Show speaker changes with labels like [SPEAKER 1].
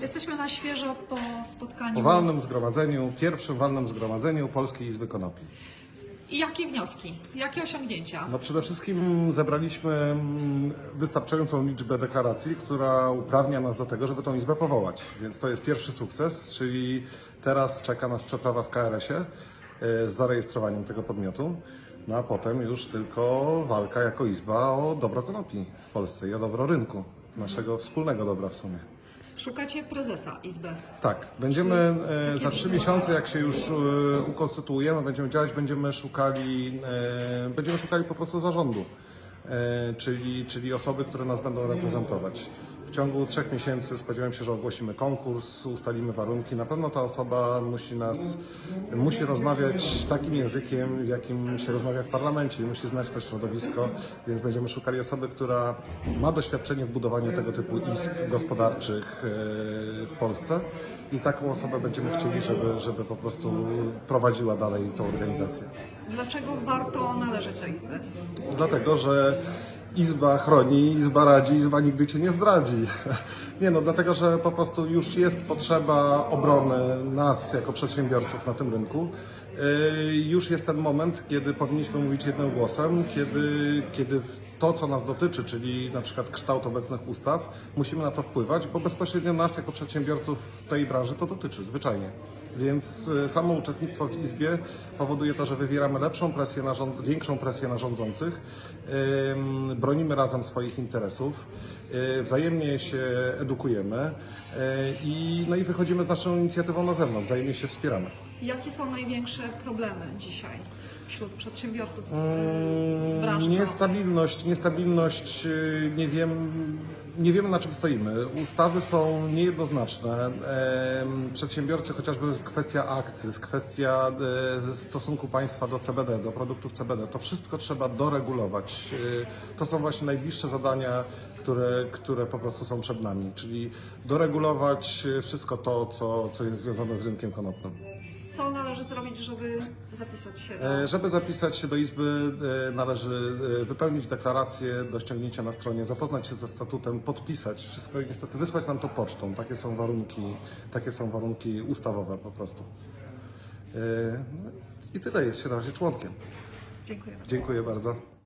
[SPEAKER 1] Jesteśmy na świeżo po spotkaniu.
[SPEAKER 2] Po walnym zgromadzeniu, pierwszym walnym zgromadzeniu Polskiej Izby Konopi.
[SPEAKER 1] I jakie wnioski? Jakie osiągnięcia?
[SPEAKER 2] No przede wszystkim zebraliśmy mm, wystarczającą liczbę deklaracji, która uprawnia nas do tego, żeby tą izbę powołać. Więc to jest pierwszy sukces, czyli teraz czeka nas przeprawa w KRS-ie e, z zarejestrowaniem tego podmiotu. No a potem już tylko walka jako izba o dobro konopi w Polsce i o dobro rynku, naszego wspólnego dobra w sumie.
[SPEAKER 1] Szukacie prezesa Izby.
[SPEAKER 2] Tak, będziemy e, za trzy miesiące, jak się już e, ukonstytuujemy, będziemy działać, będziemy szukali, e, będziemy szukali po prostu zarządu, e, czyli, czyli osoby, które nas będą reprezentować. W ciągu trzech miesięcy spodziewam się, że ogłosimy konkurs, ustalimy warunki. Na pewno ta osoba musi nas, musi rozmawiać takim językiem, w jakim się rozmawia w parlamencie i musi znać to środowisko, więc będziemy szukali osoby, która ma doświadczenie w budowaniu tego typu izb gospodarczych e, w Polsce i taką osobę będziemy chcieli, żeby, żeby po prostu prowadziła dalej tą organizację.
[SPEAKER 1] Dlaczego warto należeć do Izby?
[SPEAKER 2] Dlatego, że Izba chroni, Izba radzi, Izba nigdy Cię nie zdradzi. Nie no, dlatego, że po prostu już jest potrzeba obrony nas jako przedsiębiorców na tym rynku. Yy, Już jest ten moment, kiedy powinniśmy mówić jednym głosem, kiedy, kiedy to, co nas dotyczy, czyli na przykład kształt obecnych ustaw, musimy na to wpływać, bo bezpośrednio nas jako przedsiębiorców w tej branży to dotyczy, zwyczajnie. Więc y, samo uczestnictwo w Izbie powoduje to, że wywieramy lepszą presję na rząd, większą presję na rządzących, bronimy razem swoich interesów, y, wzajemnie się edukujemy y, i, no i wychodzimy z naszą inicjatywą na zewnątrz, wzajemnie się wspieramy.
[SPEAKER 1] Jakie są największe problemy dzisiaj wśród przedsiębiorców
[SPEAKER 2] Mm,
[SPEAKER 1] w branży?
[SPEAKER 2] Niestabilność, niestabilność, y, nie wiem, nie wiemy na czym stoimy. Ustawy są niejednoznaczne. Przedsiębiorcy, chociażby kwestia akcyz, kwestia e, stosunku państwa do CBD, do produktów CBD, to wszystko trzeba doregulować. Y, To są właśnie najbliższe zadania, które, które po prostu są przed nami, czyli doregulować wszystko to, co, co jest związane z rynkiem konopnym.
[SPEAKER 1] Co należy zrobić, żeby zapisać się do...
[SPEAKER 2] E, Żeby zapisać się do Izby, e, należy e, wypełnić deklarację do ściągnięcia na stronie, zapoznać się ze statutem, podpisać wszystko i niestety wysłać nam to pocztą. Takie są warunki, takie są warunki ustawowe po prostu. No I tyle jest się na razie członkiem.
[SPEAKER 1] Dziękuję bardzo.
[SPEAKER 2] Dziękuję bardzo.